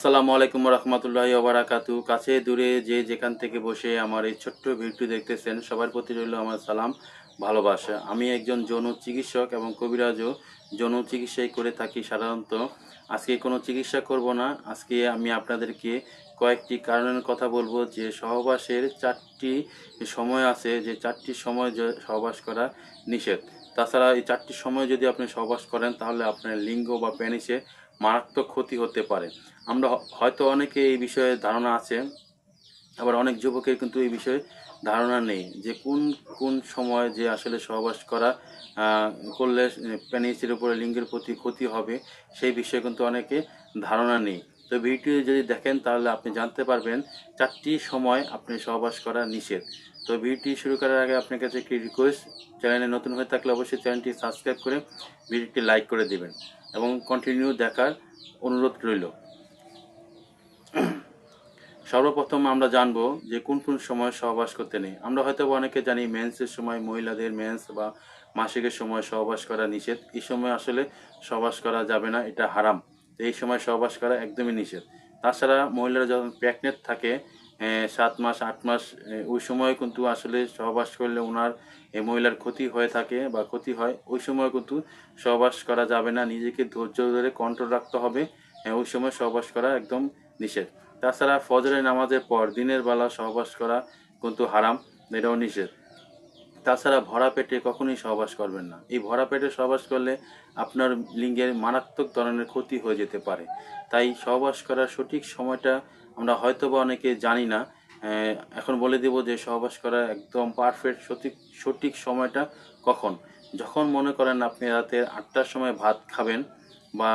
আসসালামু আলাইকুম রহমতুল্লাহি ওবারাকাতু কাছে দূরে যে যেখান থেকে বসে আমার এই ছোট্ট ভিডিওটি দেখতেছেন, সবার প্রতি রইল আমার সালাম, ভালোবাসা। আমি একজন যৌন চিকিৎসক এবং কবিরাজও। যৌন চিকিৎসাই করে থাকি সাধারণত। আজকে কোনো চিকিৎসা করব না। আজকে আমি আপনাদেরকে কয়েকটি কারণের কথা বলব যে সহবাসের চারটি সময় আছে, যে চারটি সময় সহবাস করা নিষেধ। তাছাড়া এই চারটি সময় যদি আপনি সহবাস করেন, তাহলে আপনার লিঙ্গ বা পেনিসে মারাত্মক ক্ষতি হতে পারে। আমরা হয়তো অনেকে এই বিষয়ে ধারণা আছে, আবার অনেক যুবকের কিন্তু এই বিষয়ে ধারণা নেই যে কোন কোন সময় যে আসলে সহবাস করা করলে প্যানিসের উপরে লিঙ্গের প্রতি ক্ষতি হবে, সেই বিষয়ে কিন্তু অনেকে ধারণা নেই। তো ভিডিও যদি দেখেন, তাহলে আপনি জানতে পারবেন চারটি সময় আপনি সহবাস করা নিষেধ। তো ভিডিওটি শুরু করার আগে আপনার কাছে একটি রিকোয়েস্ট চ্যানেলে নতুন হয়ে থাকলে অবশ্যই চ্যানেলটি সাবস্ক্রাইব করে ভিডিওটি লাইক করে দেবেন এবং কন্টিনিউ দেখার অনুরোধ রইল। সর্বপ্রথম আমরা জানব যে কোন কোন সময় সহবাস করতে নেই। আমরা হয়তো অনেকে জানি মেন্সের সময় মহিলাদের মেন্স বা মাসিকের সময় সহবাস করা নিষেধ। এই সময় আসলে সহবাস করা যাবে না, এটা হারাম। এই সময় সহবাস করা একদমই নিষেধ। তাছাড়া মহিলারা যখন প্রেগনেন্ট থাকে সাত মাস, আট মাস ওই সময় কিন্তু আসলে সহবাস করলে ওনার মহিলার ক্ষতি হয়ে থাকে বা ক্ষতি হয়। ওই সময় কিন্তু সহবাস করা যাবে না, নিজেকে ধৈর্য ধরে কন্ট্রোল রাখতে হবে। ওই সময় সহবাস করা একদম নিষেধ। তাছাড়া ফজরের নামাজের পর দিনের বেলা সহবাস করা কিন্তু হারাম, এটাও নিষেধ। তাছাড়া ভরা পেটে কখনোই সহবাস করবেন না। এই ভরা পেটে সহবাস করলে আপনার লিঙ্গের মারাত্মক ধরনের ক্ষতি হয়ে যেতে পারে। তাই সহবাস করার সঠিক সময়টা আমরা হয়তো বা অনেকে জানি না এখন বলে দেব যে সহবাস করার একদম পারফেক্ট সঠিক সঠিক সময়টা কখন? যখন মনে করেন আপনি রাতে আটটার সময় ভাত খাবেন বা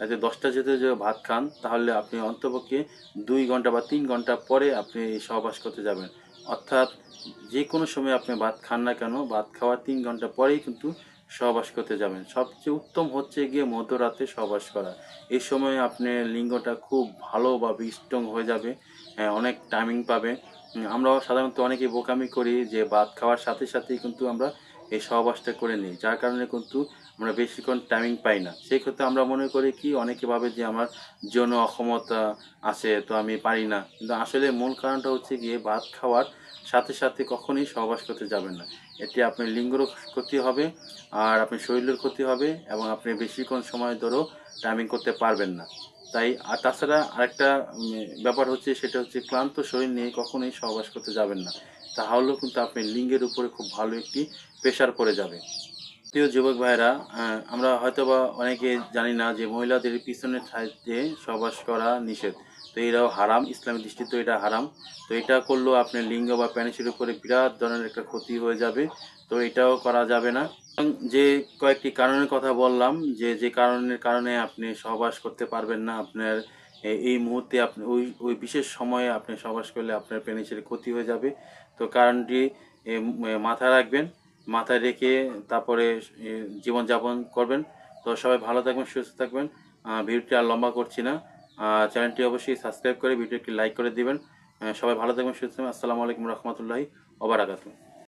রাতে দশটা যেতে যে ভাত খান, তাহলে আপনি অন্তপক্ষে দুই ঘণ্টা বা তিন ঘণ্টা পরে আপনি সহবাস করতে যাবেন। অর্থাৎ যে কোনো সময় আপনি ভাত খান না কেন, ভাত খাওয়ার তিন ঘণ্টা পরেই কিন্তু সহবাস করতে যাবেন। সবচেয়ে উত্তম হচ্ছে গিয়ে মধ্যরাতে সহবাস করা। এই সময় আপনি লিঙ্গটা খুব ভালো বা স্ট্রং হয়ে যাবে হ্যাঁ, অনেক টাইমিং পাবে। আমরা সাধারণত অনেকে বোকামি করি যে ভাত খাওয়ার সাথে সাথেই কিন্তু আমরা এই সহবাসটা করে নিই। যার কারণে কিন্তু আমরা বেশিক্ষণ টাইমিং পাই না। সেই ক্ষেত্রে আমরা মনে করি কি অনেকে ভাবে যে আমার যৌন অক্ষমতা আছে তো আমি পারি না। কিন্তু আসলে মূল কারণটা হচ্ছে গিয়ে ভাত খাওয়ার সাথে সাথে কখনোই সহবাস করতে যাবেন না। এটি আপনার লিঙ্গেরও ক্ষতি হবে, আর আপনার শরীরের ক্ষতি হবে, এবং আপনি বেশিক্ষণ সময় ধরেও টাইমিং করতে পারবেন না। তাই, আর তাছাড়া আরেকটা ব্যাপার হচ্ছে, সেটা হচ্ছে ক্লান্ত শরীর নিয়ে কখনোই সহবাস করতে যাবেন না। তাহলেও কিন্তু আপনি লিঙ্গের উপরে খুব ভালো একটি প্রেশার পড়ে যাবে। প্রিয় যুবক ভাইরা আমরা হয়তো বা অনেকে জানি না যে মহিলাদের পিছনের সাইডে সহবাস করা নিষেধ। তো এটাও হারাম ইসলামী দৃষ্টিতে এটা হারাম। তো এটা করলেও আপনার লিঙ্গ বা প্যানিসের উপরে বিরাট ধরনের একটা ক্ষতি হয়ে যাবে। তো এটাও করা যাবে না। যে কয়েকটি কারণের কথা বললাম যে যে কারণের কারণে আপনি সহবাস করতে পারবেন না আপনার এই মুহূর্তে আপনি ওই ওই বিশেষ সময়ে আপনি সহবাস করলে আপনার পেনিসের ক্ষতি হয়ে যাবে। তো কারণটি মাথায় রাখবেন মাথায় রেখে তারপরে জীবনযাপন করবেন। তো সবাই ভালো থাকবেন সুস্থ থাকবেন। আহ, ভিডিওটি আর লম্বা করছি না। চ্যানেলটি অবশ্যই সাবস্ক্রাইব করে ভিডিওটি লাইক করে দিবেন। সবাই ভালো থাকবেন, সুস্থ আসসালামু আলাইকুম রহমতুল্লাহি ওবারাকাতু